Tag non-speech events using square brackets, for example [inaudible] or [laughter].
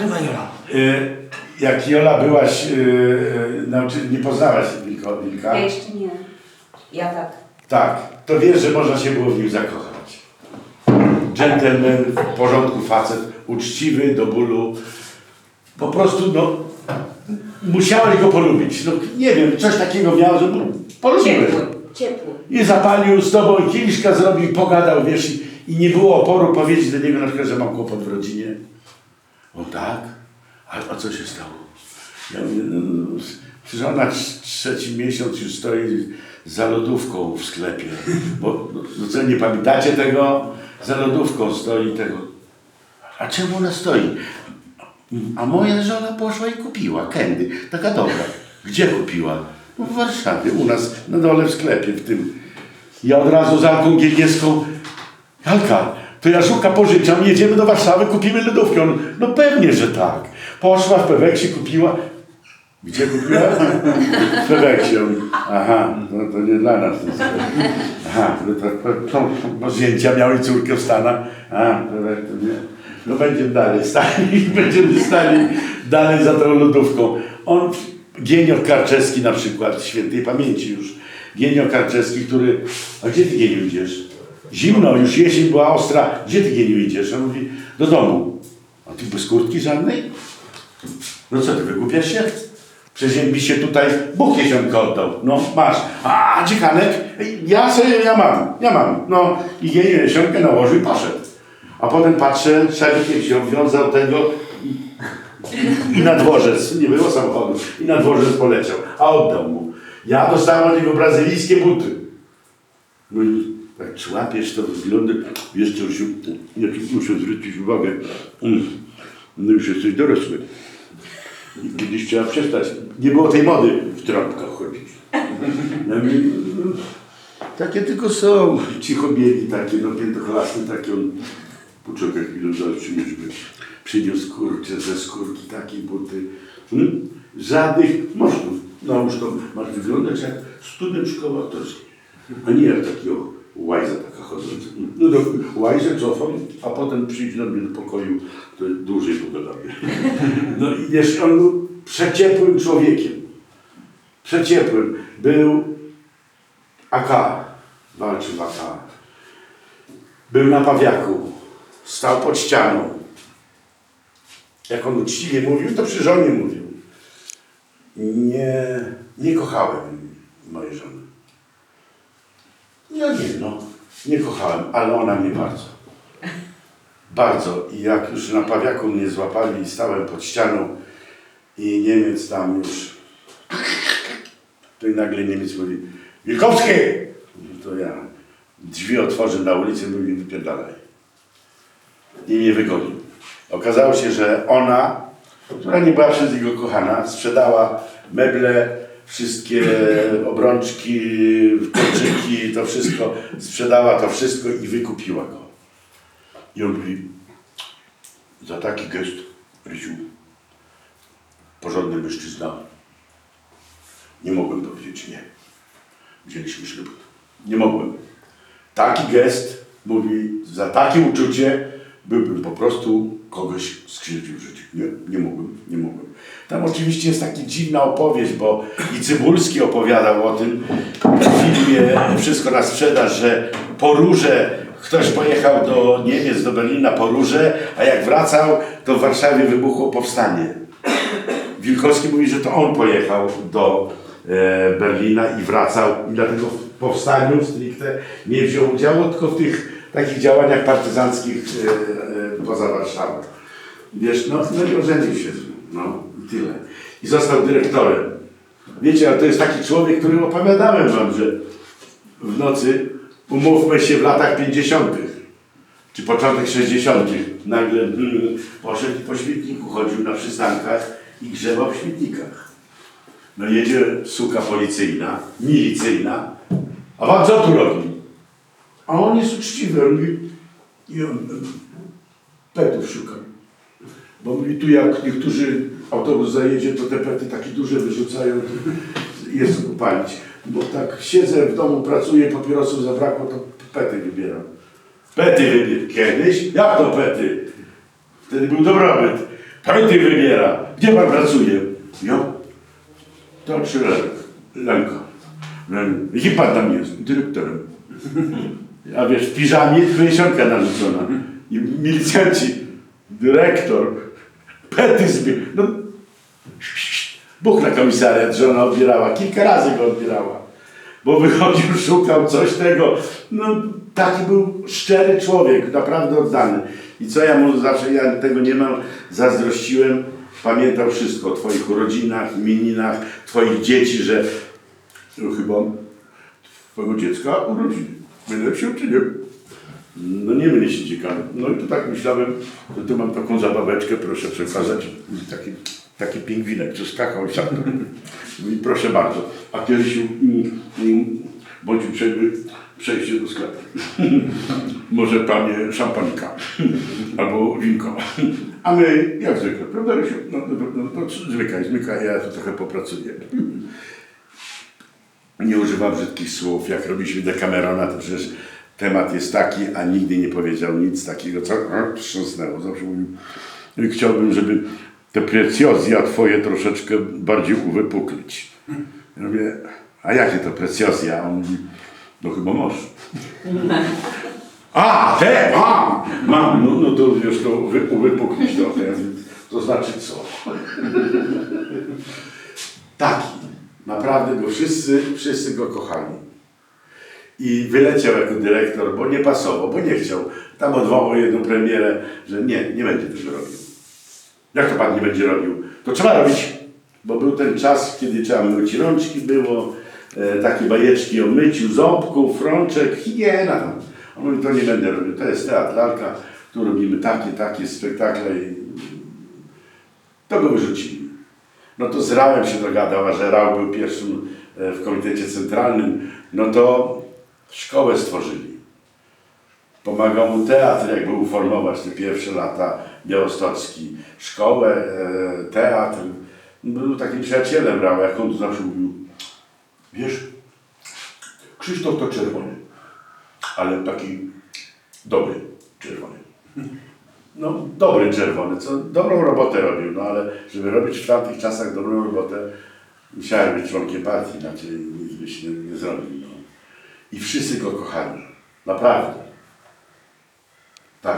nagrywa Jola. Y, Jak Jola byłaś, y, y, nauczy, nie poznałaś wilko, wilka? Ja jeszcze nie. Ja tak. Tak, to wiesz, że można się było w nim zakochać. Gentleman, w porządku facet, uczciwy do bólu. Po prostu, no, musiałeś go polubić. No, nie wiem, coś takiego miał, że no, polubiłeś. Ciepły. Ciepły. I zapalił z tobą, i kieliszka zrobił, pogadał, wiesz, i, i nie było oporu powiedzieć do niego na przykład, że mam kłopot w rodzinie. O tak? A, a co się stało? Ja mówię, no, no, przecież ona trz- trzeci miesiąc już stoi za lodówką w sklepie. Bo, no, co, nie pamiętacie tego? Za lodówką stoi tego. A czemu ona stoi? A moja żona poszła i kupiła kędy. Taka dobra. Gdzie kupiła? No w Warszawie, u nas na dole w sklepie w tym. Ja od razu za Gielniewską. Jalka, to ja szuka pożyczam, jedziemy do Warszawy, kupimy lodówkę. On, no pewnie, że tak. Poszła w Peweksie, kupiła. Gdzie kupiła? W Peweksie. Aha, no to nie dla nas. To jest. Aha, no to, to, to, bo zdjęcia miały córkę w Stanach. A, Pewek, to nie. No będziemy dalej stali, [laughs] będziemy stali dalej za tą lodówką. On, Gienio Karczewski na przykład, świętej pamięci już. Gienio Karczewski, który, a gdzie ty Gieniu idziesz? Zimno, już jesień była ostra. Gdzie ty Gieniu idziesz? On mówi, do domu. A ty bez kurtki żadnej? No co ty, wygłupiasz się? Przeziębi się tutaj, Bóg jesionkę oddał. No, masz. A, dziekanek? Ja sobie, ja mam, ja mam. No, i jej jesionkę nałożył i poszedł. A potem patrzę, szalikiem się obwiązał tego i na dworzec, nie było samochodu, i na dworzec poleciał, a oddał mu. Ja dostałem od niego brazylijskie buty. No i tak człapiesz to wygląda, wiesz co, już, tu muszę zwrócić uwagę, Mm. no już jesteś dorosły. Kiedyś trzeba przestać, nie było tej mody w trąbkach chodzić. No, takie tylko są, cicho bieli takie, no piętochlasty takie, on, poczekaj chwilę, zaraz przyniósł, przyniósł kurczę ze skórki takie buty. Hmm? Żadnych moszków. Nałóż to, masz wyglądać jak student szkoły a nie jak takiego łajza taka chodząca. No do łajzę cofam, a potem przyjdź do mnie do pokoju, to dłużej pogadamy. No i wiesz, on był przeciepłym człowiekiem. Przeciepłym. Był AK, walczył w AK. Był na pawiaku, stał pod ścianą. Jak on uczciwie mówił, to przy żonie mówił. Nie, nie kochałem mojej żony. Ja nie, no, nie kochałem, ale ona mnie bardzo. Bardzo. I jak już na pawiaku mnie złapali i stałem pod ścianą i Niemiec tam już, to i nagle Niemiec mówi, Wilkowski! To ja drzwi otworzę na ulicy i mówi, wypierdalaj. I mnie wygonił. Okazało się, że ona, która nie była przez niego kochana, sprzedała meble, wszystkie obrączki, kolczyki, to wszystko, sprzedała to wszystko i wykupiła go. I on mówi, za taki gest, Rysiu, porządny mężczyzna, nie mogłem powiedzieć nie. Wzięliśmy ślub. Nie mogłem. Taki gest, mówi, za takie uczucie byłbym po prostu kogoś skrzywdził w życiu. Nie, nie mogłem, nie mogłem. Tam oczywiście jest taka dziwna opowieść, bo i Cybulski opowiadał o tym w filmie Wszystko na sprzedaż, że po róże ktoś pojechał do Niemiec, do Berlina po róże, a jak wracał, to w Warszawie wybuchło powstanie. Wilkowski mówi, że to on pojechał do e, Berlina i wracał i dlatego w powstaniu stricte nie wziął udziału, tylko w tych takich działaniach partyzanckich e, poza Warszawą. Wiesz, no, no i ożenił się, no i tyle. I został dyrektorem. Wiecie, ale to jest taki człowiek, który opowiadałem wam, że w nocy, umówmy się w latach 50 czy początek 60. nagle mm, poszedł po śmietniku chodził na przystankach i grzebał w śmietnikach. No jedzie suka policyjna, milicyjna, a pan co tu robi? A on jest uczciwy, on mówi, petów szuka. Bo mówi, tu jak niektórzy autobus zajedzie, to te pety takie duże wyrzucają, [laughs] jest upalić. Bo tak siedzę w domu, pracuję, papierosów zabrakło, to pety wybieram. Pety wybieram. Kiedyś? Jak to pety? Wtedy był dobrobyt. Pety wybiera. Gdzie pan pracuje? Ja? To Lenka. Len- Jaki pan tam jest? Dyrektorem. [laughs] A wiesz, w piżamie kolesionka narzucona. I milicjanci, dyrektor, pety zbie... No, Bóg na komisariat żona odbierała, kilka razy go odbierała. Bo wychodził, [laughs] szukał coś tego. No, taki był szczery człowiek, naprawdę oddany. I co ja mu zawsze, ja tego nie mam, zazdrościłem. Pamiętał wszystko o twoich urodzinach, imieninach, twoich dzieci, że no, chyba twojego dziecka urodziny. Będę się czy nie? No nie będę się ciekawy. No i to tak myślałem, że tu mam taką zabaweczkę, proszę przekazać. Taki, taki pingwinek, co skakał i sam. [laughs] I proszę bardzo. A kiedyś bądź uprzejmy przejście do sklepu. [laughs] Może panie szampanka [laughs] albo winko. A my jak zwykle, prawda Rysiu? No, no, no, no zwykaj, zmykaj, ja tu trochę popracuję. Nie używa brzydkich słów, jak robi się Decamerona, to przecież temat jest taki, a nigdy nie powiedział nic takiego, co wstrząsnęło. Zawsze mówił, "I chciałbym, żeby te precjozja twoje troszeczkę bardziej uwypuklić. Ja mówię, a jakie to precjozja? On mówi, no chyba masz. A, te, mam, mam, no, no to wiesz, to wy, uwypuklić trochę. To znaczy co? Taki, naprawdę go wszyscy, wszyscy go kochali. I wyleciał jako dyrektor, bo nie pasował, bo nie chciał. Tam odwołał jedną premierę, że nie, nie będzie tego robił. Jak to pan nie będzie robił? To trzeba robić, bo był ten czas, kiedy trzeba myć rączki, było e, takie bajeczki o myciu ząbków, rączek, higiena. On mówi, to nie będę robił, to jest teatr lalka, tu robimy takie, takie spektakle i to go wyrzucili. No to z Rałem się dogadał, a że Rał był pierwszym e, w komitecie centralnym, no to szkołę stworzyli. Pomagał mu teatr, jakby uformować te pierwsze lata Białostocki. Szkołę, e, teatr. Był takim przyjacielem Rał, jak on to zawsze mówił. Wiesz, Krzysztof to czerwony, ale taki dobry czerwony. No, dobry czerwony, co dobrą robotę robił, no ale żeby robić w tamtych czasach dobrą robotę, musiałem być członkiem partii, inaczej nic byś nie, nie zrobił. I wszyscy go kochali, naprawdę.